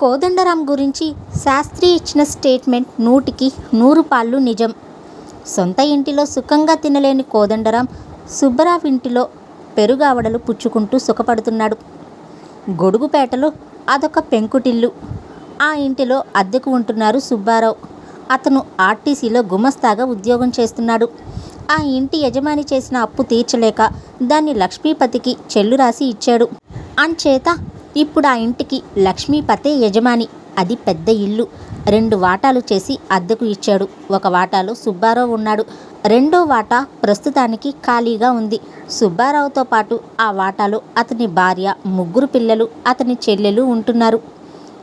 కోదండరాం గురించి శాస్త్రి ఇచ్చిన స్టేట్మెంట్ నూటికి నూరు పాళ్ళు నిజం. సొంత ఇంటిలో సుఖంగా తినలేని కోదండరాం సుబ్బరావు ఇంటిలో పెరుగావడలు పుచ్చుకుంటూ సుఖపడుతున్నాడు. గొడుగుపేటలో అదొక పెంకుటిల్లు. ఆ ఇంటిలో అద్దెకు ఉంటున్నారు సుబ్బారావు. అతను ఆర్టీసీలో గుమస్తాగా ఉద్యోగం చేస్తున్నాడు. ఆ ఇంటి యజమాని చేసిన అప్పు తీర్చలేక దాన్ని లక్ష్మీపతికి చెల్లు రాసి ఇచ్చాడు. అంచేత ఇప్పుడు ఆ ఇంటికి లక్ష్మీపతే యజమాని. అది పెద్ద ఇల్లు. రెండు వాటాలు చేసి అద్దెకు ఇచ్చాడు. ఒక వాటాలో సుబ్బారావు ఉన్నాడు. రెండో వాటా ప్రస్తుతానికి ఖాళీగా ఉంది. సుబ్బారావుతో పాటు ఆ వాటాలో అతని భార్య ముగ్గురు పిల్లలు అతని చెల్లెలు ఉంటున్నారు.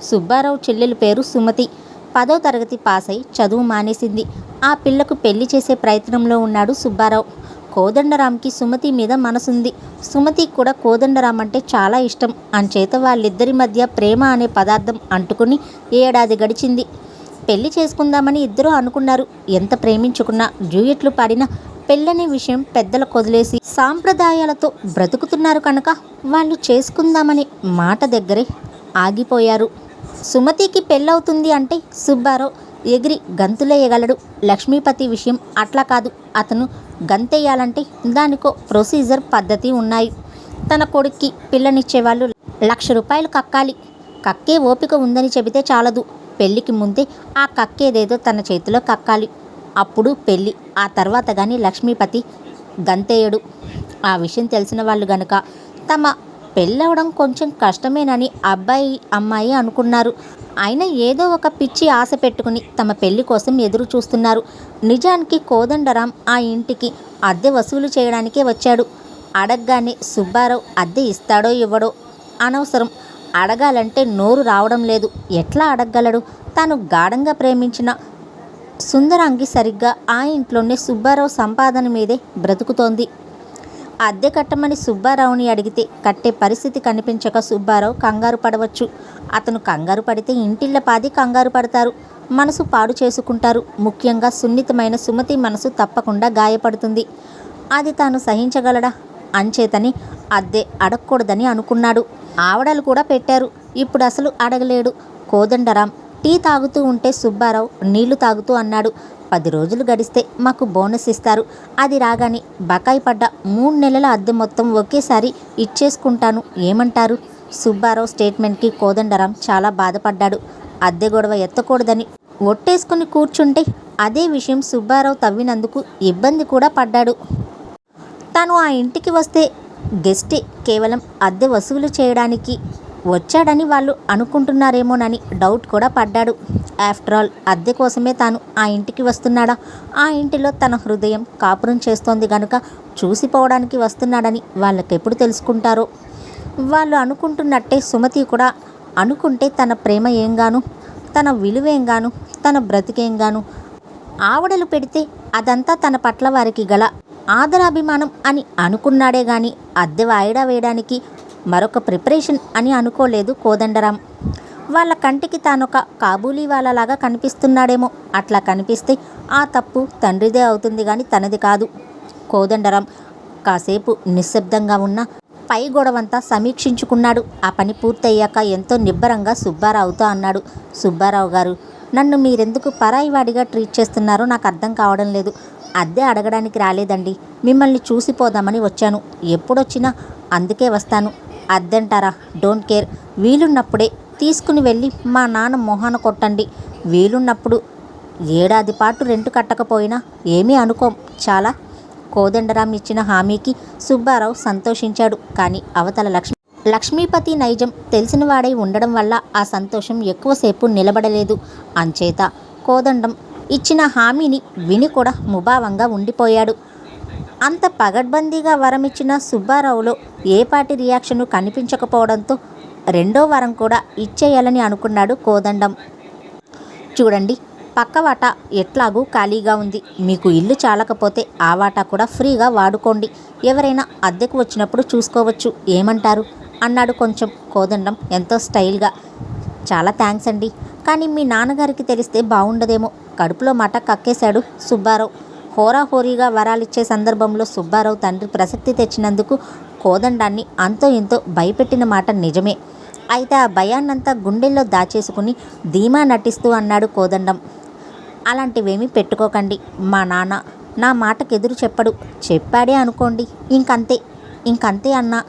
సుబ్బారావు చెల్లెలు పేరు సుమతి. పదో తరగతి పాస్ అయి చదువు మానేసింది. ఆ పిల్లకు పెళ్ళి చేసే ప్రయత్నంలో ఉన్నాడు సుబ్బారావు. కోదండరామ్కి సుమతి మీద మనసుంది. సుమతికి కూడా కోదండరామ్ అంటే చాలా ఇష్టం. అంచేత వాళ్ళిద్దరి మధ్య ప్రేమ అనే పదార్థం అంటుకుని ఏడాది గడిచింది. పెళ్ళి చేసుకుందామని ఇద్దరూ అనుకున్నారు. ఎంత ప్రేమించుకున్నా డ్యూయట్లు పాడినా పెళ్ళనే విషయం పెద్దలు కొదిలేసి సాంప్రదాయాలతో బ్రతుకుతున్నారు కనుక వాళ్ళు చేసుకుందామని మాట దగ్గరే ఆగిపోయారు. సుమతికి పెళ్ళవుతుంది అంటే సుబ్బారావు ఎగిరి గంతులేయగలడు. లక్ష్మీపతి విషయం అట్లా కాదు. అతను గంతేయాలంటే దానికో ప్రొసీజర్ పద్ధతి ఉన్నాయి. తన కొడుక్కి పిల్లనిచ్చేవాళ్ళు లక్ష రూపాయలు కక్కాలి. కక్కే ఓపిక ఉందని చెబితే చాలదు. పెళ్ళికి ముందే ఆ కక్కేదేదో తన చేతిలో కక్కాలి. అప్పుడు పెళ్ళి ఆ తర్వాత కానీ లక్ష్మీపతి గంతేయడు. ఆ విషయం తెలిసిన వాళ్ళు గనుక తమ పెళ్ళవడం కొంచెం కష్టమేనని అబ్బాయి అమ్మాయి అనుకున్నారు. అయినా ఏదో ఒక పిచ్చి ఆశ పెట్టుకుని తమ పెళ్ళి కోసం ఎదురు చూస్తున్నారు. నిజానికి కోదండరాం ఆ ఇంటికి అద్దె వసూలు చేయడానికే వచ్చాడు. అడగగానే సుబ్బారావు అద్దె ఇస్తాడో ఇవ్వడో? అనవసరం. అడగాలంటే నోరు రావడం లేదు. ఎట్లా అడగగలడు? తాను గాఢంగా ప్రేమించిన సుందరాంగి సరిగ్గా ఆ ఇంట్లోనే సుబ్బారావు సంపాదన మీదే బ్రతుకుతోంది. అద్దె కట్టమని సుబ్బారావుని అడిగితే కట్టే పరిస్థితి కనిపించక సుబ్బారావు కంగారు పడవచ్చు. అతను కంగారు పడితే ఇంటిళ్ళ పాది కంగారు పడతారు. మనసు పాడు చేసుకుంటారు. ముఖ్యంగా సున్నితమైన సుమతి మనసు తప్పకుండా గాయపడుతుంది. అది తాను సహించగలడా? అంచేతని అద్దె అడగకూడదని అనుకున్నాడు. ఆవడలు కూడా పెట్టారు. ఇప్పుడు అసలు అడగలేడు. కోదండరాం టీ తాగుతూ ఉంటే సుబ్బారావు నీళ్ళు తాగుతూ అన్నాడు. పది రోజులు గడిస్తే మాకు బోనస్ ఇస్తారు. అది రాగానే బకాయి పడ్డ మూడు నెలల అద్దె మొత్తం ఒకేసారి ఇచ్చేసుకుంటాను. ఏమంటారు? సుబ్బారావు స్టేట్మెంట్కి కోదండరాం చాలా బాధపడ్డాడు. అద్దె గొడవ ఎత్తకూడదని ఒట్టేసుకుని కూర్చుంటే అదే విషయం సుబ్బారావు తవ్వినందుకు ఇబ్బంది కూడా పడ్డాడు. తను ఆ ఇంటికి వస్తే గెస్టే కేవలం అద్దె వసూలు చేయడానికి వచ్చాడని వాళ్ళు అనుకుంటున్నారేమోనని డౌట్ కూడా పడ్డాడు. ఆఫ్టర్ ఆల్ అద్దె కోసమే తాను ఆ ఇంటికి వస్తున్నాడా? ఆ ఇంటిలో తన హృదయం కాపురం చేస్తోంది గనుక చూసిపోవడానికి వస్తున్నాడని వాళ్ళకెప్పుడు తెలుసుకుంటారో? వాళ్ళు అనుకుంటున్నట్టే సుమతి కూడా అనుకుంటే తన ప్రేమ ఏంగాను? తన విలువేంగాను తన బ్రతికేంగాను ఆవడలు పెడితే అదంతా తన పట్ల వారికి గల ఆదరాభిమానం అని అనుకున్నాడే గాని అద్దె వాయిడా వేయడానికి మరొక ప్రిపరేషన్ అని అనుకోలేదు కోదండరాం. వాళ్ళ కంటికి తానొక కాబూలీ వాళ్ళలాగా కనిపిస్తున్నాడేమో. అట్లా కనిపిస్తే ఆ తప్పు తండ్రిదే అవుతుంది కానీ తనది కాదు. కోదండరాం కాసేపు నిశ్శబ్దంగా ఉన్న పై గొడవంతా సమీక్షించుకున్నాడు. ఆ పని పూర్తయ్యాక ఎంతో నిబ్బరంగా సుబ్బారావుతో అన్నాడు. సుబ్బారావు గారు నన్ను మీరెందుకు పరాయి వాడిగా ట్రీట్ చేస్తున్నారో నాకు అర్థం కావడం లేదు. అద్దె అడగడానికి రాలేదండి. మిమ్మల్ని చూసిపోదామని వచ్చాను. ఎప్పుడొచ్చినా అందుకే వస్తాను. అద్దంటారా? Don't care. వీలున్నప్పుడే తీసుకుని వెళ్ళి మా నాన్న మొహాన కొట్టండి. వీలున్నప్పుడు ఏడాది పాటు రెంట్ కట్టకపోయినా ఏమీ అనుకోం. చాలా కోదండరాం ఇచ్చిన హామీకి సుబ్బారావు సంతోషించాడు. కానీ అవతల లక్ష్మి లక్ష్మీపతి నైజం తెలిసినవాడై ఉండడం వల్ల ఆ సంతోషం ఎక్కువసేపు నిలబడలేదు. అంచేత కోదండం ఇచ్చిన హామీని విని కూడా ముభావంగా ఉండిపోయాడు. అంత పగడ్బందీగా వరమిచ్చిన సుబ్బారావులో ఏ రియాక్షన్ రియాక్షను కనిపించకపోవడంతో రెండో వరం కూడా ఇచ్చేయాలని అనుకున్నాడు కోదండం. చూడండి పక్క వాటా ఎట్లాగూ ఖాళీగా ఉంది. మీకు ఇల్లు చాలకపోతే ఆ వాటా కూడా ఫ్రీగా వాడుకోండి. ఎవరైనా అద్దెకు వచ్చినప్పుడు చూసుకోవచ్చు. ఏమంటారు? అన్నాడు కొంచెం కోదండం ఎంతో స్టైల్గా. చాలా థ్యాంక్స్ అండి. కానీ మీ నాన్నగారికి తెలిస్తే బాగుండదేమో కడుపులో మాట కక్కేశాడు సుబ్బారావు. హోరాహోరీగా వరాలిచ్చే సందర్భంలో సుబ్బారావు తండ్రి ప్రసక్తి తెచ్చినందుకు కోదండాన్ని అంతో ఇంతో భయపెట్టిన మాట నిజమే. అయితే ఆ భయాన్నంతా గుండెల్లో దాచేసుకుని ధీమా నటిస్తూ అన్నాడు కోదండం. అలాంటివేమీ పెట్టుకోకండి మా నాన్న నా మాటకు ఎదురు చెప్పడు. చెప్పాడే అనుకోండి ఇంకంతే ఇంకంతే అన్నా.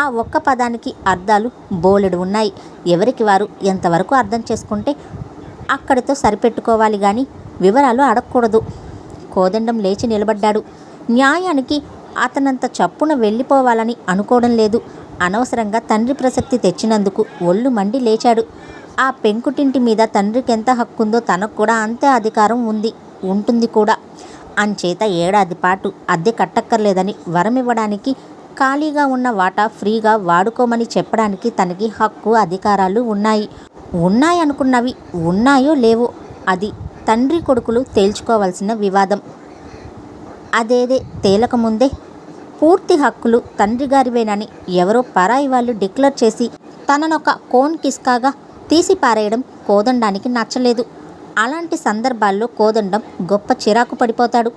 ఆ ఒక్క పదానికి అర్థాలు బోలెడు ఉన్నాయి. ఎవరికి వారు ఎంతవరకు అర్థం చేసుకుంటే అక్కడితో సరిపెట్టుకోవాలి కానీ వివరాలు అడగకూడదు. కోదండం లేచి నిలబడ్డాడు. న్యాయానికి అతనంత చప్పున వెళ్ళిపోవాలని అనుకోవడం లేదు. అనవసరంగా తండ్రి ప్రసక్తి తెచ్చినందుకు ఒళ్ళు మండి లేచాడు. ఆ పెంకుటింటి మీద తండ్రికి ఎంత హక్కుందో తనకు కూడా అంతే అధికారం ఉంది ఉంటుంది కూడా. అంచేత ఏడాది పాటు అద్దె కట్టక్కర్లేదని వరం ఇవ్వడానికి ఖాళీగా ఉన్న వాటా ఫ్రీగా వాడుకోమని చెప్పడానికి తనకి హక్కు అధికారాలు ఉన్నాయి. ఉన్నాయనుకున్నవి ఉన్నాయో లేవో అది తండ్రి కొడుకులు తేల్చుకోవాల్సిన వివాదం. అదేదే తేలకముందే పూర్తి హక్కులు తండ్రి గారివేనని ఎవరో పరాయి వాళ్ళు డిక్లేర్ చేసి తననొక కోన్ కిస్కాగా తీసి పారేయడం కోదండానికి నచ్చలేదు. అలాంటి సందర్భాల్లో కోదండం గొప్ప చిరాకు పడిపోతాడు.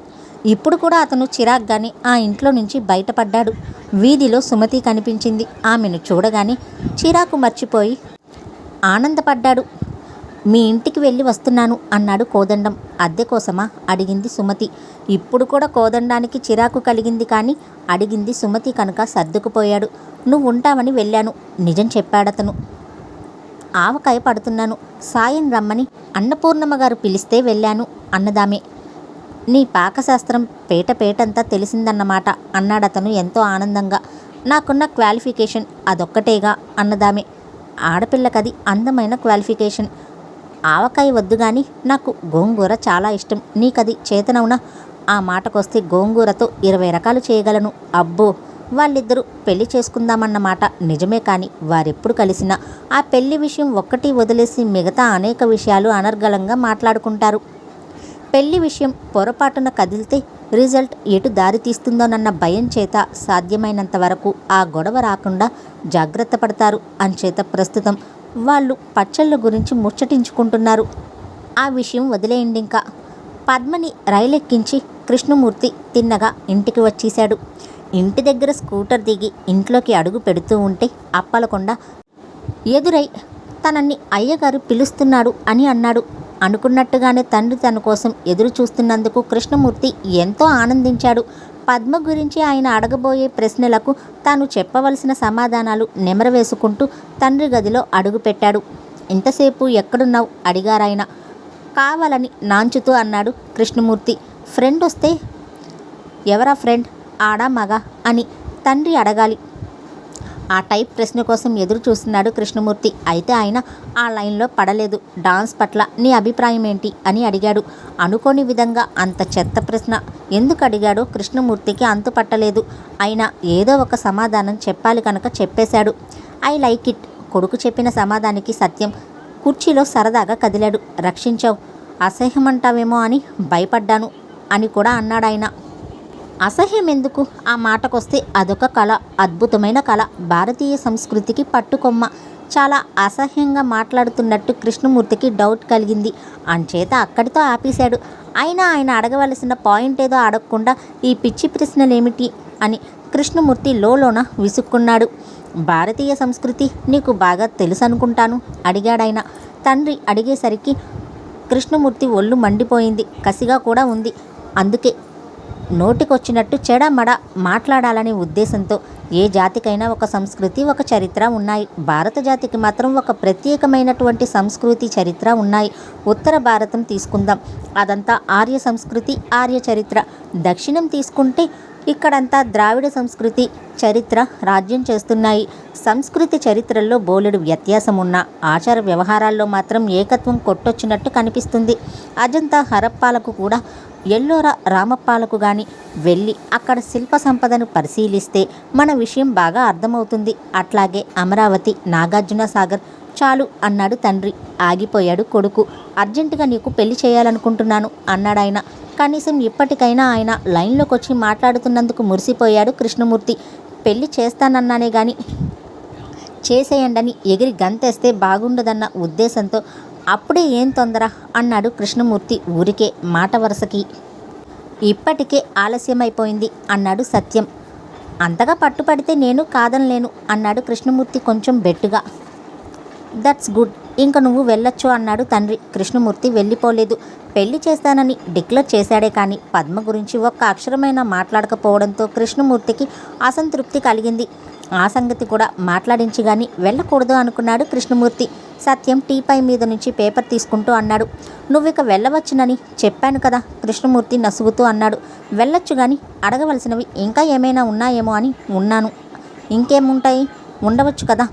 ఇప్పుడు కూడా అతను చిరాగ్గానే ఆ ఇంట్లో నుంచి బయటపడ్డాడు. వీధిలో సుమతి కనిపించింది. ఆమెను చూడగానే చిరాకు మర్చిపోయి ఆనందపడ్డాడు. మీ ఇంటికి వెళ్ళి వస్తున్నాను అన్నాడు కోదండం. అద్దె కోసమా? అడిగింది సుమతి. ఇప్పుడు కూడా కోదండానికి చిరాకు కలిగింది కానీ అడిగింది సుమతి కనుక సర్దుకుపోయాడు. నువ్వు ఉంటావని వెళ్ళాను నిజం చెప్పాడతను. ఆవకాయ పడుతున్నాను సాయం రమ్మని అన్నపూర్ణమ్మ గారు పిలిస్తే వెళ్ళాను అన్నదామే. నీ పాకశాస్త్రం పేట పేటంతా తెలిసిందన్నమాట అన్నాడతను ఎంతో ఆనందంగా. నాకున్న క్వాలిఫికేషన్ అదొక్కటేగా అన్నదామే. ఆడపిల్లకది అందమైన క్వాలిఫికేషన్. ఆవకాయ వద్దు కానీ నాకు గోంగూర చాలా ఇష్టం. నీకది చేతనవునా? ఆ మాటకొస్తే గోంగూరతో ఇరవై రకాలు చేయగలను. అబ్బో! వాళ్ళిద్దరూ పెళ్ళి చేసుకుందామన్నమాట. నిజమే కానీ వారెప్పుడు కలిసినా ఆ పెళ్ళి విషయం ఒక్కటి వదిలేసి మిగతా అనేక విషయాలు అనర్గళంగా మాట్లాడుకుంటారు. పెళ్ళి విషయం పొరపాటున కదిలితే రిజల్ట్ ఎటు దారి తీస్తుందోనన్న భయం చేత సాధ్యమైనంత వరకు ఆ గొడవ రాకుండా జాగ్రత్త పడతారు. అంచేత ప్రస్తుతం వాళ్ళు పచ్చళ్ళ గురించి ముచ్చటించుకుంటున్నారు. ఆ విషయం వదిలేయండి ఇంకా. పద్మని రైలెక్కించి కృష్ణమూర్తి తిన్నగా ఇంటికి వచ్చేశాడు. ఇంటి దగ్గర స్కూటర్ దిగి ఇంట్లోకి అడుగు పెడుతూ ఉంటే అప్పలకొండ ఎదురై తనని అయ్యగారు పిలుస్తున్నాడు అని అన్నాడు. అనుకున్నట్టుగానే తండ్రి తన కోసం ఎదురు చూస్తున్నందుకు కృష్ణమూర్తి ఎంతో ఆనందించాడు. పద్మ గురించి ఆయన అడగబోయే ప్రశ్నలకు తాను చెప్పవలసిన సమాధానాలు నెమరవేసుకుంటూ తండ్రి గదిలో అడుగుపెట్టాడు. ఇంతసేపు ఎక్కడున్నావు? అడిగారాయన కావాలని నాంచుతూ అన్నాడు కృష్ణమూర్తి. ఫ్రెండ్ వస్తే? ఎవరా ఫ్రెండ్? ఆడా మగ అని తండ్రి అడగాలి. ఆ టైప్ ప్రశ్న కోసం ఎదురు చూస్తున్నాడు కృష్ణమూర్తి. అయితే ఆయన ఆ లైన్లో పడలేదు. డాన్స్ పట్ల నీ అభిప్రాయం ఏంటి? అని అడిగాడు. అనుకోని విధంగా అంత చెత్త ప్రశ్న. ఎందుకు అడిగాడో? కృష్ణమూర్తికి అంతు పట్టలేదు. అయినా ఏదో ఒక సమాధానం చెప్పాలి కనుక చెప్పేశాడు. I like it. కొడుకు చెప్పిన సమాధానికి సత్యం. కుర్చీలో సరదాగా కదిలాడు. రక్షించావు. అసహ్యమంటావేమో అని భయపడ్డాను అని కూడా అన్నాడాయన. అసహ్యం ఎందుకు? ఆ మాటకొస్తే అదొక కళ అద్భుతమైన కళ. భారతీయ సంస్కృతికి పట్టుకొమ్మ. చాలా అసహ్యంగా మాట్లాడుతున్నట్టు కృష్ణమూర్తికి డౌట్ కలిగింది. అంచేత అక్కడితో ఆపేశాడు. అయినా ఆయన అడగవలసిన పాయింట్ ఏదో అడగకుండా ఈ పిచ్చి ప్రశ్నలేమిటి అని కృష్ణమూర్తి లోలోన విసుక్కున్నాడు. భారతీయ సంస్కృతి నీకు బాగా తెలుసు అనుకుంటాను అడిగాడాయన తండ్రి అడిగేసరికి కృష్ణమూర్తి ఒళ్ళు మండిపోయింది. కసిగా కూడా ఉంది. అందుకే నోటికొచ్చినట్టు చెడమడ మాట్లాడాలనే ఉద్దేశంతో ఏ జాతికైనా ఒక సంస్కృతి ఒక చరిత్ర ఉన్నాయి. భారత జాతికి మాత్రం ఒక ప్రత్యేకమైనటువంటి సంస్కృతి చరిత్ర ఉన్నాయి. ఉత్తర భారతం తీసుకుందాం. అదంతా ఆర్య సంస్కృతి ఆర్య చరిత్ర. దక్షిణం తీసుకుంటే ఇక్కడంతా ద్రావిడ సంస్కృతి చరిత్ర రాజ్యం చేస్తున్నాయి. సంస్కృతి చరిత్రల్లో బోలెడు వ్యత్యాసం ఉన్న ఆచార వ్యవహారాల్లో మాత్రం ఏకత్వం కొట్టొచ్చినట్టు కనిపిస్తుంది. అజంతా హరప్పాలకు కూడా ఎల్లోరా రామప్పాలకు కానీ వెళ్ళి అక్కడ శిల్ప సంపదను పరిశీలిస్తే మన విషయం బాగా అర్థమవుతుంది. అట్లాగే అమరావతి నాగార్జున సాగర్ చాలు అన్నాడు తండ్రి. ఆగిపోయాడు కొడుకు. అర్జెంటుగా నీకు పెళ్ళి చేయాలనుకుంటున్నాను అన్నాడాయన. కనీసం ఇప్పటికైనా ఆయన లైన్లోకి వచ్చి మాట్లాడుతున్నందుకు మురిసిపోయాడు కృష్ణమూర్తి. పెళ్ళి చేస్తానన్నానే కానీ చేసేయండని ఎగిరి గంతేస్తే బాగుండదన్న ఉద్దేశంతో అప్పుడే ఏం తొందర? అన్నాడు కృష్ణమూర్తి ఊరికే మాట వరుసకి. ఇప్పటికే ఆలస్యమైపోయింది అన్నాడు సత్యం. అంతగా పట్టుపడితే నేను కాదనలేను అన్నాడు కృష్ణమూర్తి కొంచెం బెట్టుగా. దట్స్ గుడ్ ఇంక నువ్వు వెళ్ళొచ్చు అన్నాడు తండ్రి. కృష్ణమూర్తి వెళ్ళిపోలేదు. పెళ్ళి చేస్తానని డిక్లేర్ చేశాడే కానీ పద్మ గురించి ఒక్క అక్షరమైన మాట్లాడకపోవడంతో కృష్ణమూర్తికి అసంతృప్తి కలిగింది. ఆ సంగతి కూడా మాట్లాడించి కానీ వెళ్ళకూడదు అనుకున్నాడు కృష్ణమూర్తి. సత్యం టీపై మీద నుంచి పేపర్ తీసుకుంటూ అన్నాడు. నువ్విక వెళ్ళవచ్చునని చెప్పాను కదా కృష్ణమూర్తి నసుగుతూ అన్నాడు. వెళ్ళొచ్చు కానీ అడగవలసినవి ఇంకా ఏమైనా ఉన్నాయేమో అని ఉన్నాను. ఇంకేముంటాయి? ఉండవచ్చు కదా?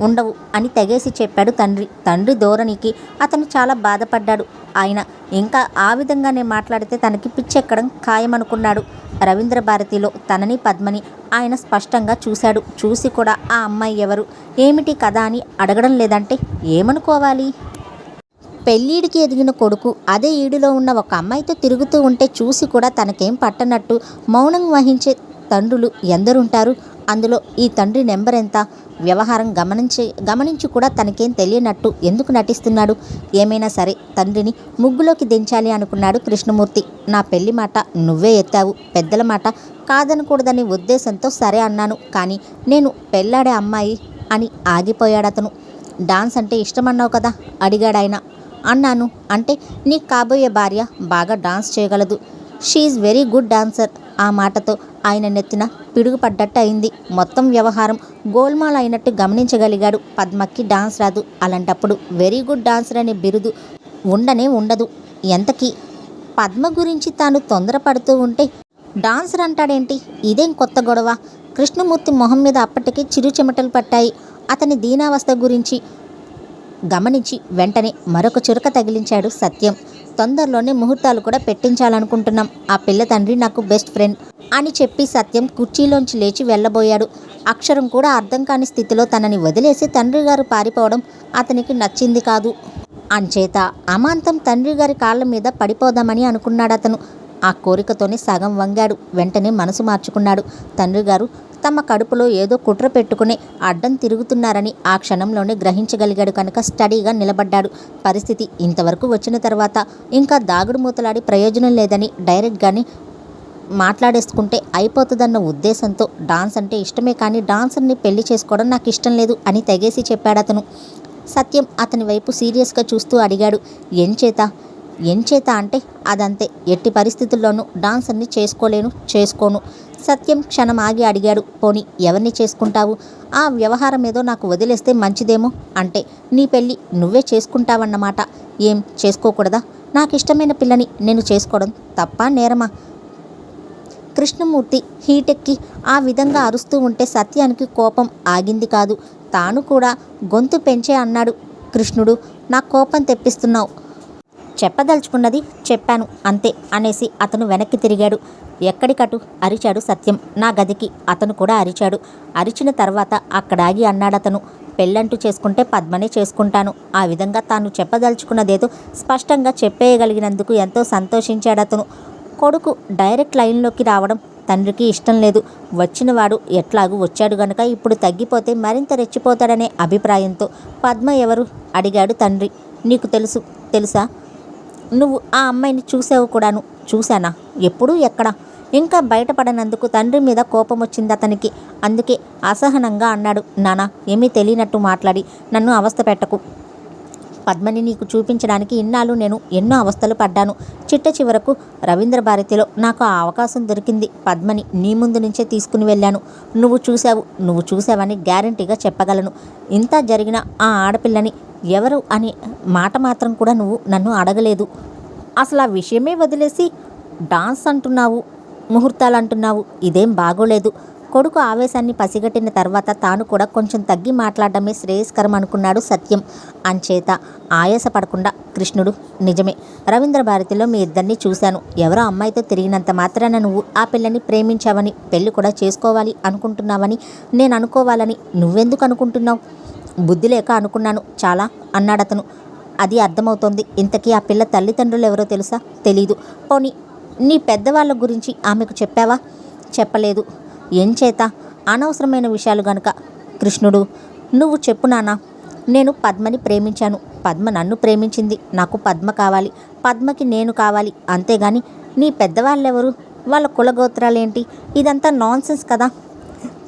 ఉండవు అని తెగేసి చెప్పాడు తండ్రి. తండ్రి ధోరణికి అతను చాలా బాధపడ్డాడు. ఆయన. ఇంకా ఆ విధంగానే మాట్లాడితే తనకి పిచ్చెక్కడం ఖాయమనుకున్నాడు. రవీంద్ర భారతిలో తనని పద్మని ఆయన స్పష్టంగా చూశాడు. చూసి కూడా ఆ అమ్మాయి ఎవరు? ఏమిటి కదా అని అడగడం లేదంటే ఏమనుకోవాలి? పెళ్ళీడికి ఎదిగిన కొడుకు అదే ఈడులో ఉన్న ఒక అమ్మాయితో తిరుగుతూ ఉంటే చూసి కూడా తనకేం పట్టనట్టు మౌనం వహించే తండ్రులు ఎందరుంటారు? అందులో ఈ తండ్రి నెంబర్ ఎంత? వ్యవహారం గమనించి గమనించి కూడా తనకేం తెలియనట్టు ఎందుకు నటిస్తున్నాడు? ఏమైనా సరే తండ్రిని ముగ్గులోకి దించాలి అనుకున్నాడు కృష్ణమూర్తి. నా పెళ్ళి మాట నువ్వే ఎత్తావు పెద్దల మాట కాదనకూడదనే ఉద్దేశంతో సరే అన్నాను. కానీ నేను పెళ్ళాడే అమ్మాయి అని ఆగిపోయాడు అతను. డాన్స్ అంటే ఇష్టమన్నావు కదా? అడిగాడాయన అన్నాను. అంటే నీ కాబోయే భార్య బాగా డాన్స్ చేయగలదు. She very good dancer. ఆ మాటతో ఆయన నెత్తిన పిడుగుపడ్డట్టు అయింది. మొత్తం వ్యవహారం గోల్మాల్ అయినట్టు గమనించగలిగాడు పద్మకి డాన్స్ రాదు. అలాంటప్పుడు వెరీ గుడ్ డాన్సర్ అనే బిరుదు ఉండనే ఉండదు. ఎంతకీ? పద్మ గురించి తాను తొందరపడుతూ ఉంటే డాన్సర్ అంటాడేంటి? ఇదేం కొత్త గొడవ? కృష్ణమూర్తి మొహం మీద అప్పటికే చిరు చెమటలు పట్టాయి. అతని దీనావస్థ గురించి గమనించి వెంటనే మరొక చురక తగిలించాడు సత్యం. తొందరలోనే ముహూర్తాలు కూడా పెట్టించాలనుకుంటున్నాం. ఆ పిల్ల తండ్రి నాకు బెస్ట్ ఫ్రెండ్ అని చెప్పి సత్యం కుర్చీలోంచి లేచి వెళ్ళబోయాడు. అక్షరం కూడా అర్థం కాని స్థితిలో తనని వదిలేసి తండ్రి గారు పారిపోవడం అతనికి నచ్చింది కాదు. అంచేత అమాంతం తండ్రి గారి కాళ్ళ మీద పడిపోదామని అనుకున్నాడు అతను ఆ కోరికతోనే సగం వంగాడు. వెంటనే మనసు మార్చుకున్నాడు. తండ్రి గారు తమ కడుపులో ఏదో కుట్ర పెట్టుకుని అడ్డం తిరుగుతున్నారని ఆ క్షణంలోనే గ్రహించగలిగాడు కనుక స్టడీగా నిలబడ్డాడు. పరిస్థితి ఇంతవరకు వచ్చిన తర్వాత ఇంకా దాగుడు మూతలాడి ప్రయోజనం లేదని డైరెక్ట్గానే మాట్లాడేసుకుంటే అయిపోతుందన్న ఉద్దేశంతో డాన్స్ అంటే ఇష్టమే కానీ డాన్సర్ని పెళ్ళి చేసుకోవడం నాకు ఇష్టం లేదు అని తెగేసి చెప్పాడు అతను సత్యం అతని వైపు సీరియస్గా చూస్తూ అడిగాడు ఎంచేత ఎంచేత అంటే అదంతే. ఎట్టి పరిస్థితుల్లోనూ డాన్సర్ని చేసుకోలేను చేసుకోను. సత్యం క్షణం ఆగి అడిగాడు. పోని ఎవరిని చేసుకుంటావు? ఆ వ్యవహారం ఏదో నాకు వదిలేస్తే మంచిదేమో అంటే నీ పెళ్ళి నువ్వే చేసుకుంటావన్నమాట. ఏం చేసుకోకూడదా? నాకు ఇష్టమైన పిల్లని నేను చేసుకోవడం తప్ప నేరమా? కృష్ణమూర్తి హీటెక్కి ఆ విధంగా అరుస్తూ ఉంటే సత్యానికి కోపం ఆగింది కాదు. తాను కూడా గొంతు పెంచే అన్నాడు. కృష్ణుడు నా కోపం తెప్పిస్తున్నావు. చెప్పదలుచుకున్నది చెప్పాను అంతే అనేసి అతను వెనక్కి తిరిగాడు. ఎక్కడికటు? అరిచాడు సత్యం. నా గదికి అతను కూడా అరిచాడు. అరిచిన తర్వాత అక్కడాగి అన్నాడతను పెళ్ళంటూ చేసుకుంటే పద్మనే చేసుకుంటాను. ఆ విధంగా తాను చెప్పదలుచుకున్నదేదో స్పష్టంగా చెప్పేయగలిగినందుకు ఎంతో సంతోషించాడతను. కొడుకు డైరెక్ట్ లైన్లోకి రావడం తండ్రికి ఇష్టం లేదు. వచ్చినవాడు ఎట్లాగూ వచ్చాడు గనుక ఇప్పుడు తగ్గిపోతే మరింత రెచ్చిపోతాడనే అభిప్రాయంతో పద్మ ఎవరు? అడిగాడు తండ్రి. నీకు తెలుసు తెలుసా? నువ్వు ఆ అమ్మాయిని చూసావు కూడాను. చూశానా? ఎప్పుడు ఎక్కడ? ఇంకా బయటపడనందుకు తండ్రి మీద కోపం వచ్చింది అతనికి. అందుకే అసహనంగా అన్నాడు. నానా ఏమీ తెలియనట్టు మాట్లాడి నన్ను అవస్థ పెట్టకు. పద్మని నీకు చూపించడానికి ఇన్నాళ్ళు నేను ఎన్నో అవస్థలు పడ్డాను. చిట్ట చివరకు రవీంద్ర భారతిలో నాకు ఆ అవకాశం దొరికింది. పద్మని నీ ముందు నుంచే తీసుకుని వెళ్ళాను. నువ్వు చూసావు నువ్వు చూసావని గ్యారంటీగా చెప్పగలను. ఇంత జరిగిన ఆ ఆడపిల్లని ఎవరు అని మాట మాత్రం కూడా నువ్వు నన్ను అడగలేదు. అసలు ఆ విషయమే వదిలేసి డాన్స్ అంటున్నావు ముహూర్తాలు అంటున్నావు ఇదేం బాగోలేదు. కొడుకు ఆవేశాన్ని పసిగట్టిన తర్వాత తాను కూడా కొంచెం తగ్గి మాట్లాడడమే శ్రేయస్కరం అనుకున్నాడు సత్యం. అంచేత ఆయాసపడకుండా కృష్ణుడు నిజమే. రవీంద్ర భారతిలో మీ ఇద్దరిని చూశాను. ఎవరో అమ్మాయితో తిరిగినంత మాత్రాన నువ్వు ఆ పిల్లని ప్రేమించావని పెళ్ళి కూడా చేసుకోవాలి అనుకుంటున్నావని నేను అనుకోవాలని నువ్వెందుకు అనుకుంటున్నావు? బుద్ధి లేక అనుకున్నాను. చాలా అన్నాడతను అది అర్థమవుతోంది. ఇంతకీ ఆ పిల్ల తల్లిదండ్రులు ఎవరో తెలుసా? తెలీదు. పోనీ నీ పెద్దవాళ్ళ గురించి ఆమెకు చెప్పావా? చెప్పలేదు. ఏం చేత? అనవసరమైన విషయాలు గనుక. కృష్ణుడు నువ్వు చెప్పు నాన్న నేను పద్మని ప్రేమించాను. పద్మ నన్ను ప్రేమించింది. నాకు పద్మ కావాలి. పద్మకి నేను కావాలి. అంతేగాని నీ పెద్దవాళ్ళెవరు? వాళ్ళ కులగోత్రాలేంటి? ఇదంతా నాన్సెన్స్ కదా.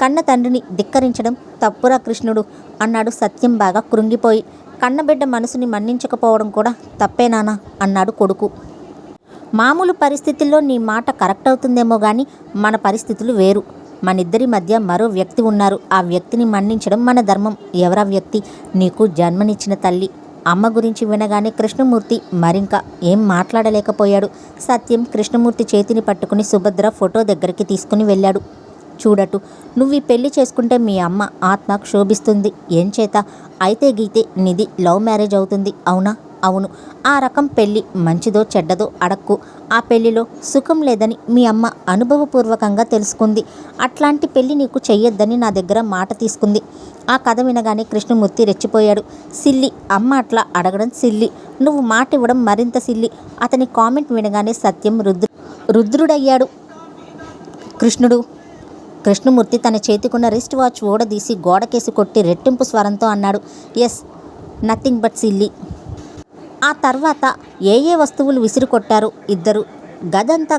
కన్న తండ్రిని ధిక్కరించడం తప్పురా కృష్ణుడు అన్నాడు సత్యం బాగా కృంగిపోయి. కన్నబిడ్డ మనసుని మన్నించకపోవడం కూడా తప్పేనానా అన్నాడు కొడుకు. మామూలు పరిస్థితుల్లో నీ మాట కరెక్ట్ అవుతుందేమో కానీ మన పరిస్థితులు వేరు. మనిద్దరి మధ్య మరో వ్యక్తి ఉన్నారు. ఆ వ్యక్తిని మన్నించడం మన ధర్మం. ఎవరా వ్యక్తి? నీకు జన్మనిచ్చిన తల్లి. అమ్మ గురించి వినగానే కృష్ణమూర్తి మరింక ఏం మాట్లాడలేకపోయాడు. సత్యం కృష్ణమూర్తి చేతిని పట్టుకుని సుభద్ర ఫోటో దగ్గరికి తీసుకుని వెళ్ళాడు. చూడటు నువ్వు ఈ పెళ్ళి చేసుకుంటే మీ అమ్మ ఆత్మ క్షోభిస్తుంది. ఏం చేత? అయితే గీతే నిధి లవ్ మ్యారేజ్ అవుతుంది. అవునా? అవును. ఆ రకం పెళ్ళి మంచిదో చెడ్డదో అడక్కు. ఆ పెళ్ళిలో సుఖం లేదని మీ అమ్మ అనుభవపూర్వకంగా తెలుసుకుంది. అట్లాంటి పెళ్ళి నీకు చెయ్యొద్దని నా దగ్గర మాట తీసుకుంది. ఆ కథ వినగానే కృష్ణమూర్తి రెచ్చిపోయాడు. సిల్లి అమ్మ అట్లా అడగడం సిల్లి. నువ్వు మాట ఇవ్వడం మరింత సిల్లి. అతని కామెంట్ వినగానే సత్యం రుద్రు రుద్రుడయ్యాడు. కృష్ణుడు కృష్ణమూర్తి తన చేతికున్న రిస్ట్ వాచ్ ఓడదీసి గోడకేసి కొట్టి రెట్టింపు స్వరంతో అన్నాడు. ఎస్ నథింగ్ బట్ సిల్లీ ఆ తర్వాత ఏ ఏ వస్తువులు విసిరి కొట్టారు ఇద్దరు. గదంతా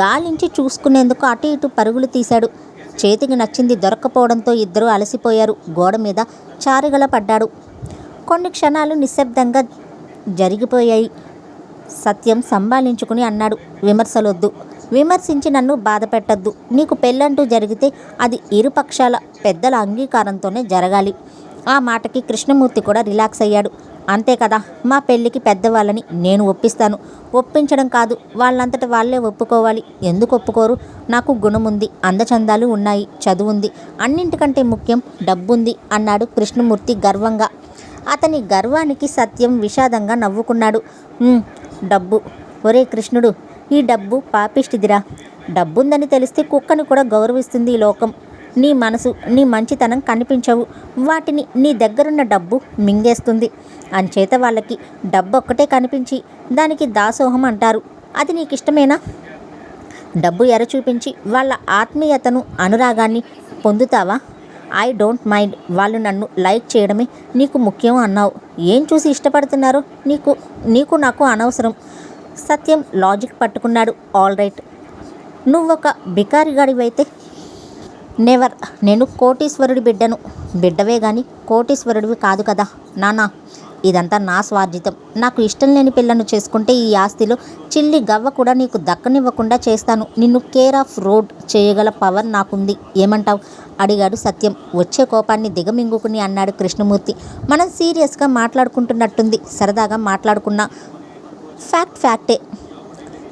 గాలించి చూసుకునేందుకు అటు ఇటు పరుగులు తీశాడు. చేతికి నచ్చింది దొరకపోవడంతో ఇద్దరు అలసిపోయారు. గోడ మీద చారుగల పడ్డాడు. కొన్ని క్షణాలు నిశ్శబ్దంగా జరిగిపోయాయి. సత్యం సంభాళించుకుని అన్నాడు. విమర్శలొద్దు. విమర్శించి నన్ను బాధ పెట్టద్దు. నీకు పెళ్ళంటూ జరిగితే అది ఇరుపక్షాల పెద్దల అంగీకారంతోనే జరగాలి. ఆ మాటకి కృష్ణమూర్తి కూడా రిలాక్స్ అయ్యాడు. అంతే కదా మా పెళ్ళికి పెద్దవాళ్ళని నేను ఒప్పిస్తాను. ఒప్పించడం కాదు వాళ్ళంతట వాళ్ళే ఒప్పుకోవాలి. ఎందుకు ఒప్పుకోరు? నాకు గుణముంది అందచందాలు ఉన్నాయి చదువుంది. అన్నింటికంటే ముఖ్యం డబ్బుంది అన్నాడు కృష్ణమూర్తి గర్వంగా. అతని గర్వానికి సత్యం విషాదంగా నవ్వుకున్నాడు. డబ్బు. ఒరే కృష్ణుడు ఈ డబ్బు పాపిష్టిదిరా. డబ్బుందని తెలిస్తే కుక్కని కూడా గౌరవిస్తుంది ఈ లోకం. నీ మనసు నీ మంచితనం కనిపించవు. వాటిని నీ దగ్గరున్న డబ్బు మింగేస్తుంది. అంచేత వాళ్ళకి డబ్బు ఒక్కటే కనిపించి దానికి దాసోహం అంటారు. అది నీకు ఇష్టమేనా డబ్బు ఎర చూపించి వాళ్ళ ఆత్మీయతను అనురాగాన్ని పొందుతావా? I don't mind. వాళ్ళు నన్ను లైక్ చేయడమే నీకు ముఖ్యం అన్నావు. ఏం చూసి ఇష్టపడుతున్నారు? నీకు నీకు నాకు అనవసరం. సత్యం లాజిక్ పట్టుకున్నాడు. All right. నువ్వొక బికారిగాడివైతే నెవర్ నేను కోటీశ్వరుడి బిడ్డను. బిడ్డవే కానీ కోటీశ్వరుడివి కాదు కదా. నానా ఇదంతా నా స్వార్జితం. నాకు ఇష్టం లేని పిల్లను చేసుకుంటే ఈ ఆస్తిలో చిల్లి గవ్వ కూడా నీకు దక్కనివ్వకుండా చేస్తాను. నిన్ను కేర్ ఆఫ్ రోడ్ చేయగల పవర్ నాకుంది. ఏమంటావు? అడిగాడు సత్యం. వచ్చే కోపాన్ని దిగమింగుకుని అన్నాడు కృష్ణమూర్తి. మనం సీరియస్గా మాట్లాడుకుంటున్నట్టుంది. సరదాగా మాట్లాడుకున్నా. ఫ్యాక్ట్ ఫ్యాక్టే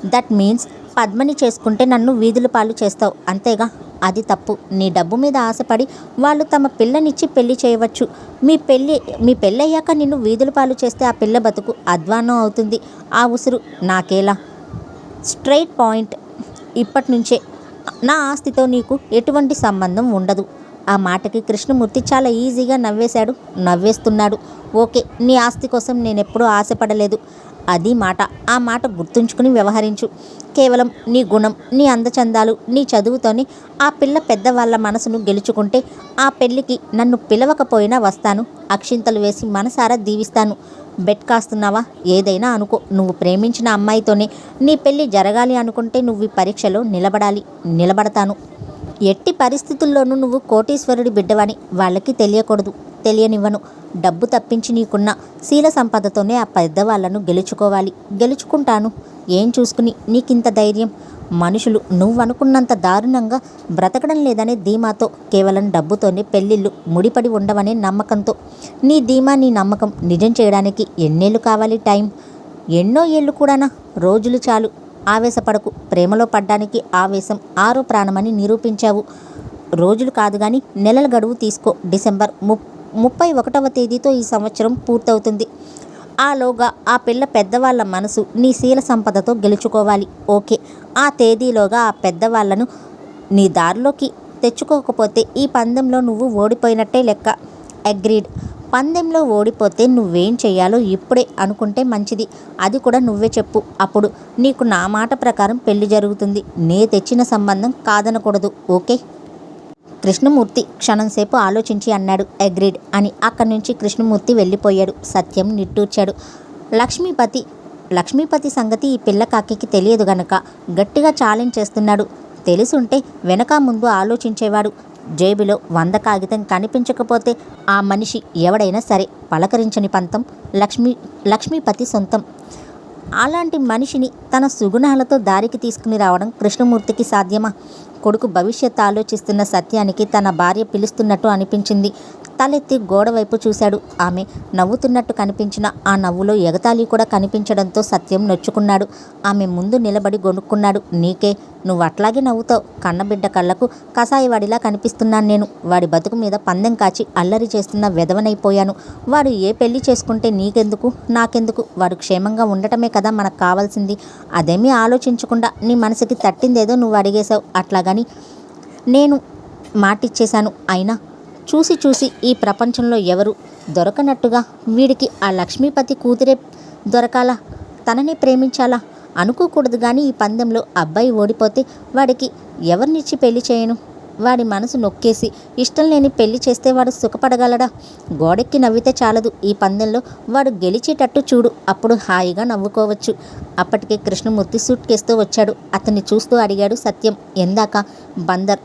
దట్ మీన్స్ పద్మని చేసుకుంటే నన్ను వీధుల పాలు చేస్తావు. అంతేగా? అది తప్పు. నీ డబ్బు మీద ఆశపడి వాళ్ళు తమ పిల్లనిచ్చి పెళ్ళి చేయవచ్చు. మీ పెళ్ళి మీ పెళ్ళయ్యాక నిన్ను వీధుల పాలు చేస్తే ఆ పిల్ల బతుకు అధ్వానం అవుతుంది. ఆ ఉసురు నాకేలా? Straight point. ఇప్పటి నుంచే నా ఆస్తితో నీకు ఎటువంటి సంబంధం ఉండదు. ఆ మాటకి కృష్ణమూర్తి చాలా ఈజీగా నవ్వేశాడు. నవ్వేస్తున్నాడు. ఓకే నీ ఆస్తి కోసం నేను ఎప్పుడూ ఆశపడలేదు. అది మాట. ఆ మాట గుర్తుంచుకుని వ్యవహరించు. కేవలం నీ గుణం నీ అందచందాలు నీ చదువుతోని ఆ పిల్ల పెద్దవాళ్ళ మనసును గెలుచుకుంటే ఆ పెళ్ళికి నన్ను పిలవకపోయినా వస్తాను. అక్షింతలు వేసి మనసారా దీవిస్తాను. బెట్ కాస్తున్నావా? ఏదైనా అనుకో. నువ్వు ప్రేమించిన అమ్మాయితోనే నీ పెళ్ళి జరగాలి అనుకుంటే నువ్వు ఈ పరీక్షలో నిలబడాలి. నిలబడతాను. ఎట్టి పరిస్థితుల్లోనూ నువ్వు కోటీశ్వరుడి బిడ్డవని వాళ్ళకి తెలియకూడదు. తెలియనివ్వను. డబ్బు తప్పించి నీకున్న శీల సంపదతోనే ఆ పెద్దవాళ్ళను గెలుచుకోవాలి. గెలుచుకుంటాను. ఏం చూసుకుని నీకింత ధైర్యం? మనుషులు నువ్వనుకున్నంత దారుణంగా బ్రతకడం లేదనే ధీమాతో కేవలం డబ్బుతోనే పెళ్ళిళ్ళు ముడిపడి ఉండవనే నమ్మకంతో. నీ ధీమా నీ నమ్మకం నిజం చేయడానికి ఎన్నేళ్ళు కావాలి టైం? ఎన్నో ఏళ్ళు కూడానా? రోజులు చాలు. ఆవేశపడకు. ప్రేమలో పడ్డానికి ఆవేశం ఆరో ప్రాణమని నిరూపించావు. రోజులు కాదు కానీ నెలల గడువు తీసుకో. డిసెంబర్ ముప్పై ముప్పై ఒకటవ తేదీతో ఈ సంవత్సరం పూర్తవుతుంది. ఆలోగా ఆ పిల్ల పెద్దవాళ్ళ మనసు నీ శీల సంపదతో గెలుచుకోవాలి. ఓకే. ఆ తేదీలోగా ఆ పెద్దవాళ్ళను నీ దారిలోకి తెచ్చుకోకపోతే ఈ పందెంలో నువ్వు ఓడిపోయినట్టే లెక్క. అగ్రీడ్. పందెంలో ఓడిపోతే నువ్వేం చేయాలో ఇప్పుడే అనుకుంటే మంచిది. అది కూడా నువ్వే చెప్పు. అప్పుడు నీకు నా మాట ప్రకారం పెళ్ళి జరుగుతుంది. నే తెచ్చిన సంబంధం కాదనకూడదు. ఓకే? కృష్ణమూర్తి క్షణంసేపు ఆలోచించి అన్నాడు. అగ్రిడ్ అని అక్కడి నుంచి కృష్ణమూర్తి వెళ్ళిపోయాడు. సత్యం నిట్టూర్చాడు. లక్ష్మీపతి లక్ష్మీపతి సంగతి ఈ పిల్ల కాకికి తెలియదు గనక గట్టిగా ఛాలెంజ్ చేస్తున్నాడు. తెలుసుంటే వెనక ముందు ఆలోచించేవాడు. జేబులో వంద కాగితం కనిపించకపోతే ఆ మనిషి ఎవడైనా సరే పలకరించని పంతం లక్ష్మీ లక్ష్మీపతి సొంతం. అలాంటి మనిషిని తన సుగుణాలతో దారికి తీసుకుని రావడం కృష్ణమూర్తికి సాధ్యమా? కొడుకు భవిష్యత్తు ఆలోచిస్తున్న సత్యానికి తన భార్య పిలుస్తున్నట్టు అనిపించింది. తలెత్తి గోడ వైపు చూశాడు. ఆమె నవ్వుతున్నట్టు కనిపించిన ఆ నవ్వులో ఎగతాళి కూడా కనిపించడంతో సత్యం నొచ్చుకున్నాడు. ఆమె ముందు నిలబడి గొనుక్కున్నాడు. నీకే నువ్వు అట్లాగే నవ్వుతావు. కన్నబిడ్డ కళ్ళకు కసాయివాడిలా కనిపిస్తున్నాను నేను. వాడి బతుకు మీద పందెం కాచి అల్లరి చేస్తున్న వెధవనైపోయాను. వాడు ఏ పెళ్ళి చేసుకుంటే నీకెందుకు నాకెందుకు? వాడు క్షేమంగా ఉండటమే కదా మనకు కావాల్సింది. అదేమీ ఆలోచించకుండా నీ మనసుకి తట్టిందేదో నువ్వు అడిగేశావు. అట్లాగని నేను మాటిచ్చేశాను. అయినా చూసి చూసి ఈ ప్రపంచంలో ఎవరు దొరకనట్టుగా వీడికి ఆ లక్ష్మీపతి కూతురే దొరకాలా? తననే ప్రేమించాలా? అనుకోకూడదు కానీ ఈ పందెంలో అబ్బాయి ఓడిపోతే వాడికి ఎవరినిచ్చి పెళ్ళి చేయను? వాడి మనసు నొక్కేసి ఇష్టం లేని పెళ్ళి చేస్తే వాడు సుఖపడగలడా? గోడెక్కి నవ్వితే చాలదు. ఈ పందెంలో వాడు గెలిచేటట్టు చూడు. అప్పుడు హాయిగా నవ్వుకోవచ్చు. అప్పటికే కృష్ణమూర్తి సూట్ కేస్తూ వచ్చాడు. అతన్ని చూస్తూ అడిగాడు సత్యం. ఎందాక బందర్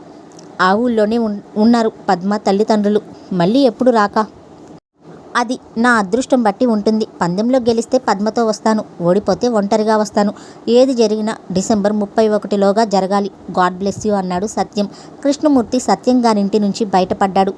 ఆ ఊళ్ళోనే ఉన్నారు పద్మ తల్లిదండ్రులు. మళ్ళీ ఎప్పుడు రాక? అది నా అదృష్టం బట్టి ఉంటుంది. పందెంలో గెలిస్తే పద్మతో వస్తాను. ఓడిపోతే ఒంటరిగా వస్తాను. ఏది జరిగినా డిసెంబర్ ముప్పై ఒకటిలోగా జరగాలి. గాడ్ బ్లెస్ యూ అన్నాడు సత్యం. కృష్ణమూర్తి సత్యం గారింటి నుంచి బయటపడ్డాడు.